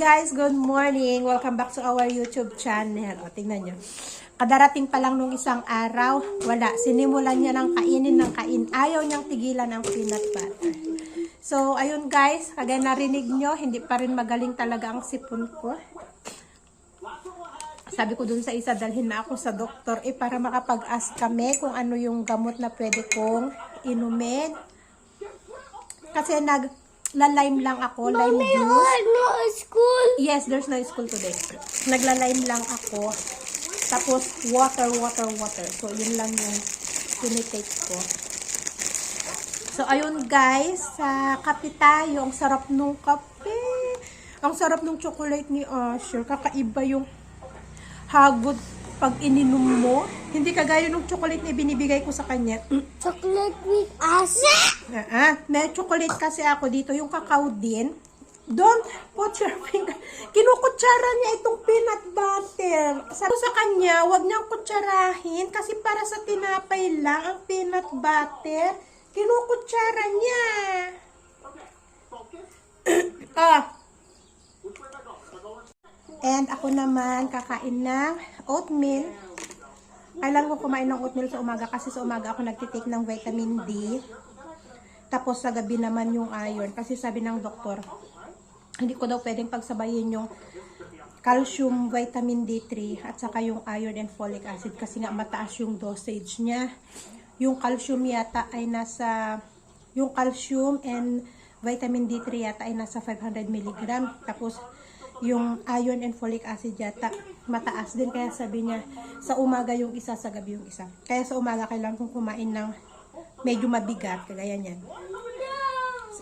guys, good morning. Welcome back to our YouTube channel. O, tingnan nyo. Kadarating pa lang nung isang araw, wala. Sinimulan niya ng kainin ng kain. Ayaw niyang tigilan ang peanut butter. So, ayun guys, kagaya narinig nyo, hindi pa rin magaling talaga ang sipon ko. Sabi ko dun sa isa, dalhin na ako sa doktor eh para makapag-ask kami kung ano yung gamot na pwede kong inumin. Kasi nag lime lang ako, lime juice. no school. Yes, there's no school today. Nagla-lime lang ako. Tapos, water, water, water. So, yun lang yung tinitake ko. So, ayun guys, sa kape tayo. Ang sarap nung kape. Ang sarap nung chocolate ni Asher. Kakaiba yung hagod pag ininom mo. Hindi kagaya nung chocolate na binibigay ko sa kanya. Chocolate with acid. Ah, ah, may chocolate kasi ako dito, yung cacao din. Don't put your finger. Kinukutsara niya itong peanut butter. Sabi sa kanya, wag niyang kutsarahin kasi para sa tinapay lang ang peanut butter. Kinukutsara niya. ah. And ako naman kakain ng oatmeal. Kailangan ko kumain ng oatmeal sa umaga kasi sa umaga ako nagtitake ng vitamin D. Tapos sa gabi naman yung iron. Kasi sabi ng doktor, hindi ko daw pwedeng pagsabayin yung calcium, vitamin D3 at saka yung iron and folic acid kasi nga mataas yung dosage niya. Yung calcium yata ay nasa yung calcium and vitamin D3 yata ay nasa 500 mg. Tapos yung iron and folic acid yata mataas din kaya sabi niya sa umaga yung isa sa gabi yung isa. Kaya sa umaga kailangan kong kumain ng medyo mabigat kagaya niyan.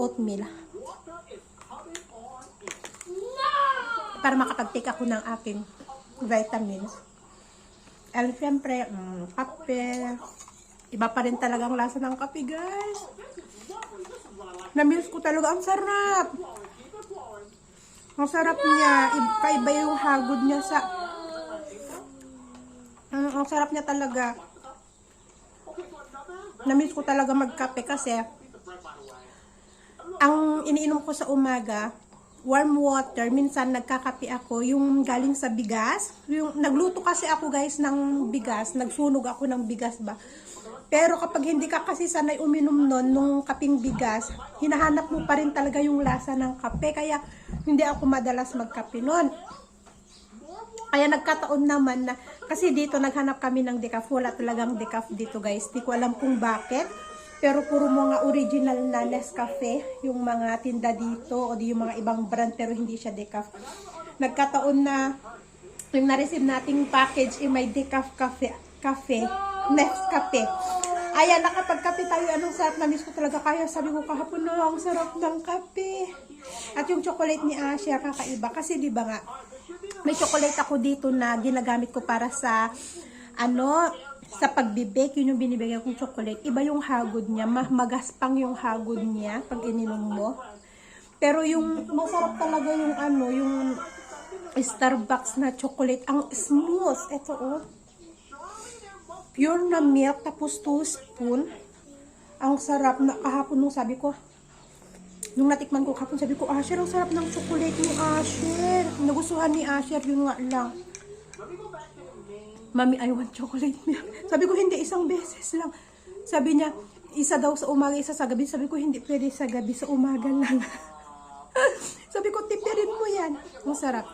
Oatmeal. para makapag-take ako ng aking vitamins. And syempre, mm, kape. Iba pa rin talaga ang lasa ng kape, guys. Namiss ko talaga. Ang sarap. Ang sarap niya. Kaiba yung hagod niya sa... Mm, ang sarap niya talaga. Namiss ko talaga magkape kasi ang iniinom ko sa umaga, warm water, minsan nagkakape ako, yung galing sa bigas. Yung, nagluto kasi ako guys ng bigas, nagsunog ako ng bigas ba. Pero kapag hindi ka kasi sanay uminom nun, nung kaping bigas, hinahanap mo pa rin talaga yung lasa ng kape. Kaya hindi ako madalas magkape nun. Kaya nagkataon naman na, kasi dito naghanap kami ng decaf. Wala talagang decaf dito guys. Di ko alam kung bakit. Pero puro mga original na Nescafe, yung mga tinda dito, o di yung mga ibang brand, pero hindi siya decaf. Nagkataon na, yung na-receive nating package, eh, may decaf cafe, cafe, Nescafe. Ayan, nakapagkape tayo, anong sarap na miss ko talaga. Kaya sabi ko kahapon na, ang sarap ng kape. At yung chocolate ni Asher, kakaiba. Kasi di ba nga, may chocolate ako dito na ginagamit ko para sa ano sa pagbibake. Yun yung binibigay kong chocolate. Iba yung hagod niya. Ma- magaspang yung hagod niya pag ininom mo. Pero yung masarap talaga yung ano yung Starbucks na chocolate. Ang smooth. Ito oh pure na milk tapos 2 spoon ang sarap na kahapon nung sabi ko Nung natikman ko kapon, sabi ko, Asher, ang sarap ng chocolate ni Asher. Nagustuhan ni Asher, yun nga lang. Mami, I want chocolate milk. Sabi ko, hindi, isang beses lang. Sabi niya, isa daw sa umaga, isa sa gabi. Sabi ko, hindi pwede sa gabi, sa umaga lang. sabi ko, tipirin mo yan. Ang sarap.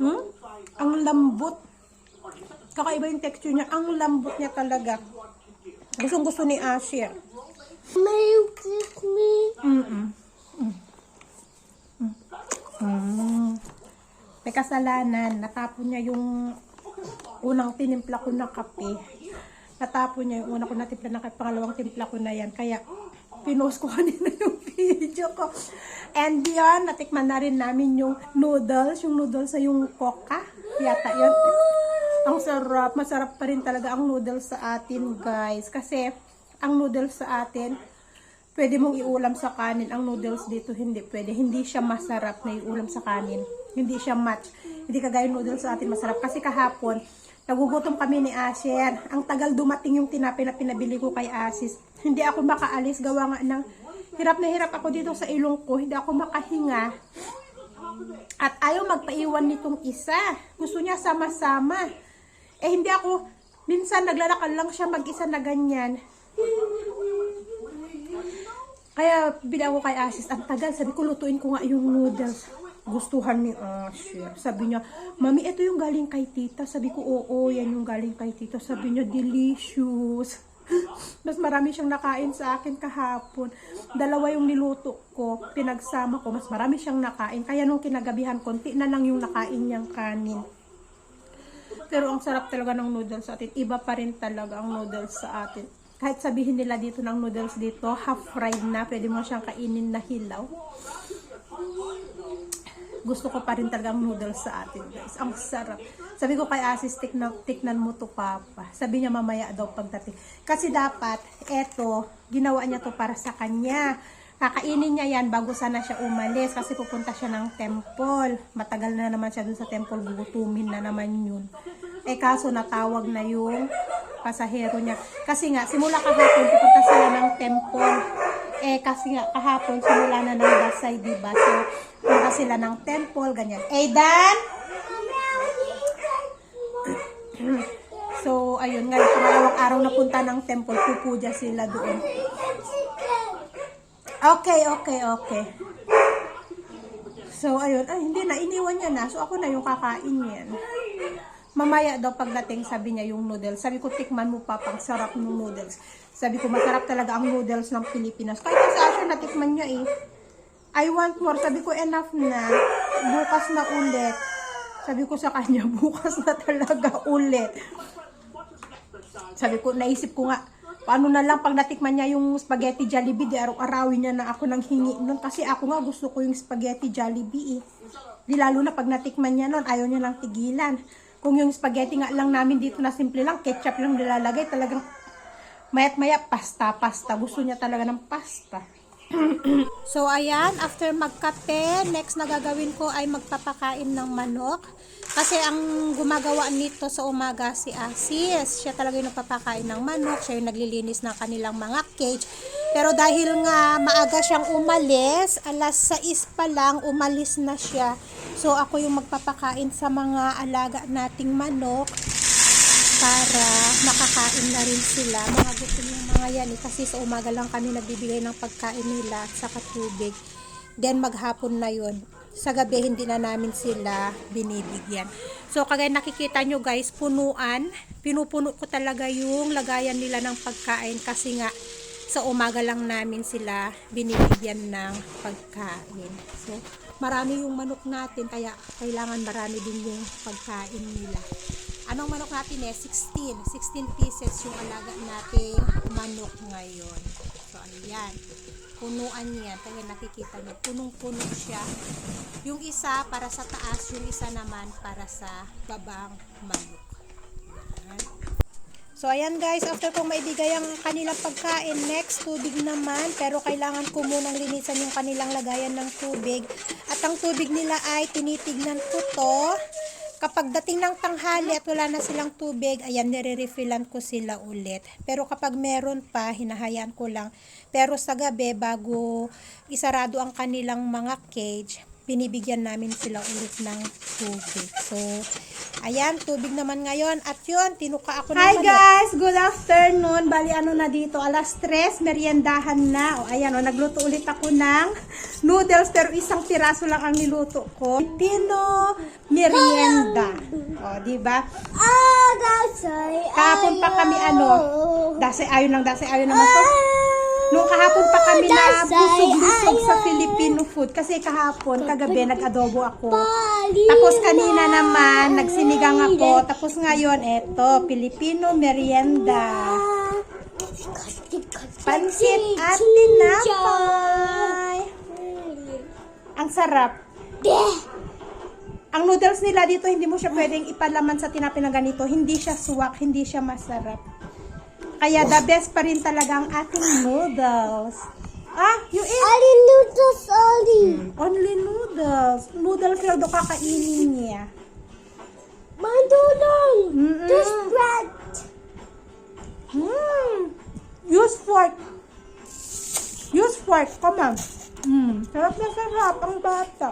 Hmm? Ang lambot. Kakaiba yung texture niya. Ang lambot niya talaga. Gustong gusto ni Asher. May you kiss me? Mm-mm. Mm. May kasalanan. Natapon niya yung unang tinimpla ko na kape. Natapon niya yung unang ko na timpla na kape. Pangalawang timpla ko na yan. Kaya, pinost ko kanina yung video ko. And yun, natikman na rin namin yung noodles. Yung noodles sa yung coca. Yata yun. Ang sarap. Masarap pa rin talaga ang noodles sa atin, guys. Kasi, ang noodles sa atin, pwede mong iulam sa kanin. Ang noodles dito hindi pwede. Hindi siya masarap na iulam sa kanin. Hindi siya match. Hindi kagaya noodles sa atin masarap. Kasi kahapon, nagugutom kami ni Asher. Ang tagal dumating yung tinapay na pinabili ko kay Asis. Hindi ako makaalis. Gawa nga ng hirap na hirap ako dito sa ilong ko. Hindi ako makahinga. At ayaw magpaiwan nitong isa. Gusto niya sama-sama. Eh hindi ako, minsan naglalakad lang siya mag-isa na ganyan. Kaya bila ko kay Asis, ang tagal, sabi ko lutuin ko nga yung noodles. Gustuhan ni Asher. Sabi niya, Mami, ito yung galing kay tita. Sabi ko, oo, yan yung galing kay tita. Sabi niya, delicious. Mas marami siyang nakain sa akin kahapon. Dalawa yung niluto ko, pinagsama ko, mas marami siyang nakain. Kaya nung kinagabihan, konti na lang yung nakain niyang kanin. Pero ang sarap talaga ng noodles sa atin. Iba pa rin talaga ang noodles sa atin. Kahit sabihin nila dito ng noodles dito, half fried na, pwede mo siyang kainin na hilaw. Gusto ko pa rin talaga ang noodles sa atin, guys. Ang sarap. Sabi ko kay Asis, tiknan, tiknan mo to, Papa. Sabi niya mamaya daw pagdating. Kasi dapat, eto, ginawa niya to para sa kanya. Kakainin niya yan bago sana siya umalis kasi pupunta siya ng temple. Matagal na naman siya dun sa temple, gugutumin na naman yun. Eh kaso natawag na yung pasahero niya. Kasi nga, simula kahapon, pupunta sila ng temple. Eh kasi nga, kahapon, simula na ng Dasay, diba? So, punta sila ng temple, ganyan. Eh, Dan! So, ayun, ngayon, pangalawang araw na punta ng temple, pupuja sila doon. Okay, okay, okay. So, ayun. Ay, hindi na. Iniwan niya na. So, ako na yung kakain yan. Mamaya daw pagdating, sabi niya yung noodles. Sabi ko, tikman mo pa, pang sarap ng noodles. Sabi ko, masarap talaga ang noodles ng Pilipinas. Kahit sa Asher, natikman niya eh. I want more. Sabi ko, enough na. Bukas na ulit. Sabi ko sa kanya, bukas na talaga ulit. Sabi ko, naisip ko nga, paano na lang pag natikman niya yung spaghetti Jollibee, di araw-arawin niya na ako nang hingi nun. Kasi ako nga gusto ko yung spaghetti Jollibee eh. Di lalo na pag natikman niya nun, ayaw niya lang tigilan. Kung yung spaghetti nga lang namin dito na simple lang, ketchup lang nilalagay, talagang mayat maya pasta, pasta. Gusto niya talaga ng pasta. so ayan, after magkape, next na gagawin ko ay magpapakain ng manok. Kasi ang gumagawa nito sa umaga si Asis. Siya talaga yung nagpapakain ng manok. Siya yung naglilinis ng kanilang mga cage. Pero dahil nga maaga siyang umalis, alas 6 pa lang, umalis na siya. So ako yung magpapakain sa mga alaga nating manok para makakain na rin sila. Mga gusto yung mga yan eh, kasi sa umaga lang kami nagbibigay ng pagkain nila at saka tubig. Then maghapon na yun. Sa gabi hindi na namin sila binibigyan. So kagaya nakikita nyo guys, punuan. Pinupuno ko talaga yung lagayan nila ng pagkain kasi nga sa umaga lang namin sila binibigyan ng pagkain. So marami yung manok natin kaya kailangan marami din yung pagkain nila. Anong manok natin eh? 16. 16 pieces yung alaga nating manok ngayon. So, ayan. Punuan niya. Kaya nakikita niyo. Punong-puno siya. Yung isa para sa taas, yung isa naman para sa babang manok. So, ayan guys, after kong maibigay ang kanilang pagkain, next, tubig naman. Pero kailangan ko munang linisan yung kanilang lagayan ng tubig. At ang tubig nila ay tinitignan ko to. Kapag dating ng tanghali at wala na silang tubig, ayan, nire-refillan ko sila ulit. Pero kapag meron pa, hinahayaan ko lang. Pero sa gabi, bago isarado ang kanilang mga cage, binibigyan namin sila ulit ng tubig. So, ayan, tubig naman ngayon. At yun, tinuka ako ng Hi, guys! Good afternoon. Bali ano na dito, alas 3, meriendahan na. O ayan, o, nagluto ulit ako ng noodles pero isang piraso lang ang niluto ko. Pino merienda. O, di ba? Ah, right. Kahapon pa kami ano, dase ayon lang, dase ayon naman to. Noong kahapon pa kami na food kasi kahapon, kagabi nag-adobo ako. Tapos kanina naman, nagsinigang ako. Tapos ngayon, eto, Filipino merienda. Pansit at tinapay. Ang sarap. Ang noodles nila dito, hindi mo siya pwedeng ipalaman sa tinapay na ganito. Hindi siya suwak, hindi siya masarap. Kaya the best pa rin talaga ang ating noodles. Ah, you eat Ali noodles, Ali. only noodles. Noodles lang daw kakainin niya. Mandulong. Mm-mm. This bread. Mm. Use fork. Use fork. Come on. Mm. Sarap na sarap ang bata.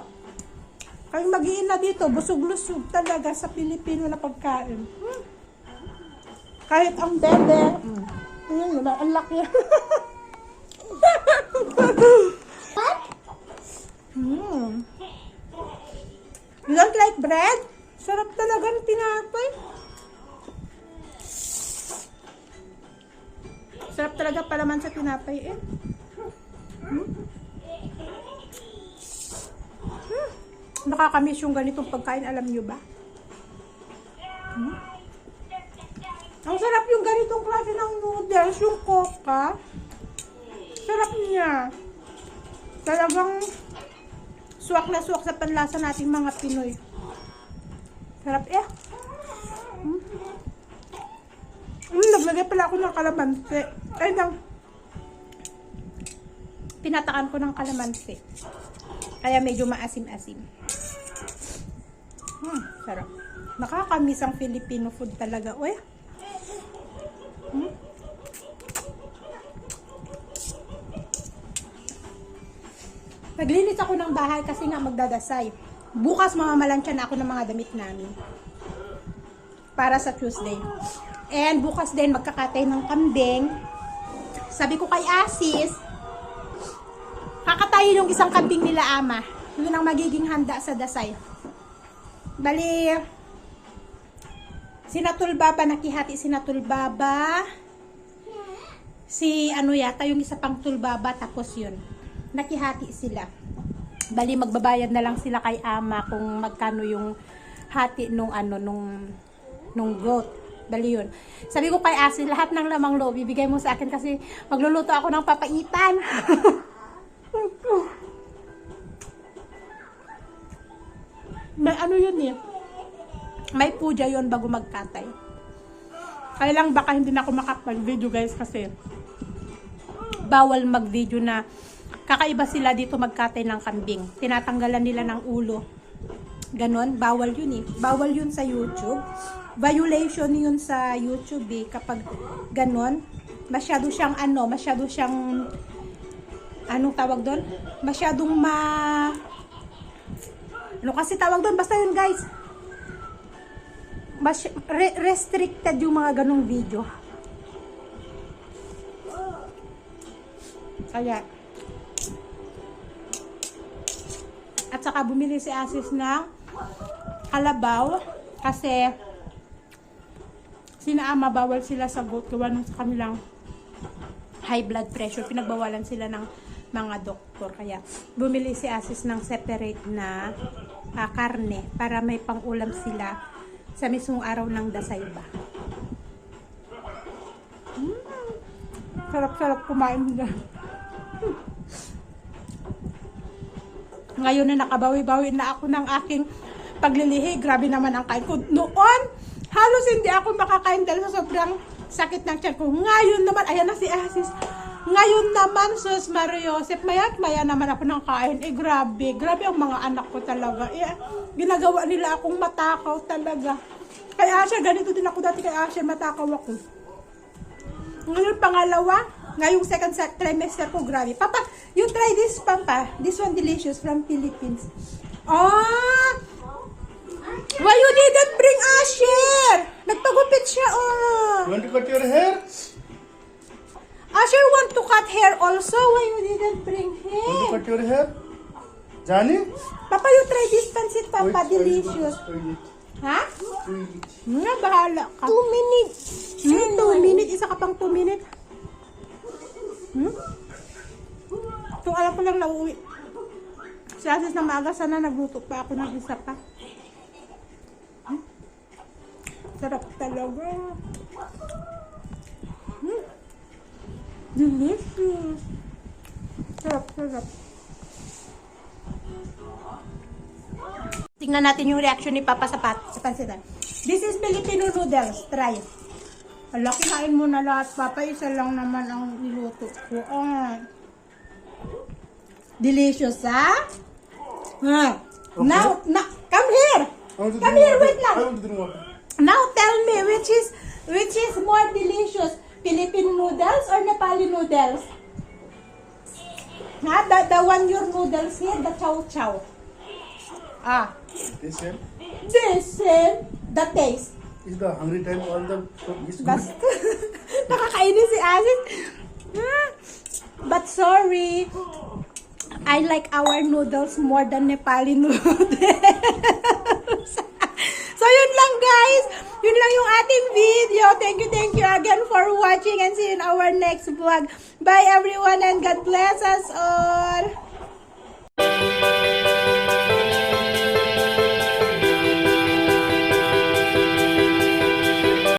Kami mag na dito, busog-lusog talaga sa Pilipino na pagkain. Hmm. Kahit ang bebe, mm. Ayun, ang laki. What? Mm. You don't like bread? Sarap talaga ng tinapay. Sarap talaga palaman sa tinapay eh. Hmm? Hmm. Nakakamiss yung ganitong pagkain, alam nyo ba? Hmm? Ang sarap yung ganitong klase ng noodles, yung coca. Sarap niya. Talagang suwak na suwak sa panlasa nating mga Pinoy. Sarap eh. Hmm. Hmm, naglagay pala ako ng kalamansi. Ay, nang pinatakan ko ng kalamansi. Kaya medyo maasim-asim. Hmm, sarap. Nakakamiss ang Filipino food talaga. Uy. Naglinis ako ng bahay kasi nga magdadasay. Bukas mamamalansya na ako ng mga damit namin. Para sa Tuesday. And bukas din magkakatay ng kambing. Sabi ko kay Asis, kakatayin yung isang kambing nila ama. Yun ang magiging handa sa dasay. Bali, sinatul baba, nakihati sinatul baba. Si ano yata, yung isa pang tulbaba, tapos yun. Nakihati sila. Bali, magbabayad na lang sila kay ama kung magkano yung hati nung ano, nung, nung goat. Bali yun. Sabi ko kay Asi, lahat ng lamang loob, ibigay mo sa akin kasi magluluto ako ng papaitan. May ano yun eh. May puja yun bago magkatay. Kaya lang baka hindi na ako makapag-video guys kasi bawal mag-video na kakaiba sila dito magkatay ng kambing. Tinatanggalan nila ng ulo. Ganon, bawal yun eh. Bawal yun sa YouTube. Violation yun sa YouTube eh. Kapag ganon, masyado siyang ano, masyado siyang anong tawag doon? Masyadong ma ano kasi tawag doon? Basta yun guys. Mas, re- restricted yung mga ganong video. Kaya, at saka bumili si Asis ng kalabaw kasi sinaama bawal sila sa goat gawa nung sa kanilang high blood pressure. Pinagbawalan sila ng mga doktor. Kaya bumili si Asis ng separate na ah, karne para may pang-ulam sila sa mismong araw ng dasay ba. Mm. Sarap-sarap kumain nila. Ngayon na nakabawi-bawi na ako ng aking paglilihi. Grabe naman ang kain ko. Noon, halos hindi ako makakain dahil sa sobrang sakit ng tiyan ko. Ngayon naman, ayan na si Asis. Ngayon naman, sus Mario Joseph, maya't maya naman ako ng kain. Eh, grabe. Grabe ang mga anak ko talaga. Eh, ginagawa nila akong matakaw talaga. Kay Asha, ganito din ako dati kay Asha, matakaw ako. Ngayon, pangalawa, ngayong second se- trimester ko, grabe. Papa, you try this, Papa. This one delicious from Philippines. Ah! Why you didn't bring Asher? Nagpagupit siya, oh. You want to cut your hair? Asher want to cut hair also. Why you didn't bring Want to him? cut your hair? Johnny? Papa, you try this pancit, Papa. Wait, Delicious. wait, wait, Ha? Nga, bahala ka. Two minutes. Hmm, two minutes. Isa ka pang two minutes. Ko lang nauwi. Si Asis na maaga, sana nagluto pa ako ng isa pa. Hmm? Sarap talaga. Hmm? Delicious. Sarap, sarap. Tingnan natin yung reaction ni Papa sa, pat sa pansitan. This is Filipino noodles. Try. Hala, kinain mo na lahat, Papa. Isa lang naman ang niluto ko. Ah. Delicious, ha? Ha? Now, na, come here. Come here, wait water. Now tell me which is which is more delicious, Philippine noodles or Nepali noodles? Ha? The, the one your noodles here, the chow chow. Ah, This one this is the taste. is the hungry time. All the is good. Basta. Nakakainis si Asis. Ah, But sorry. I like our noodles more than Nepali noodles. so yun lang guys. Yun lang yung ating video. Thank you, thank you again for watching and see you in our next vlog. Bye everyone and God bless us all.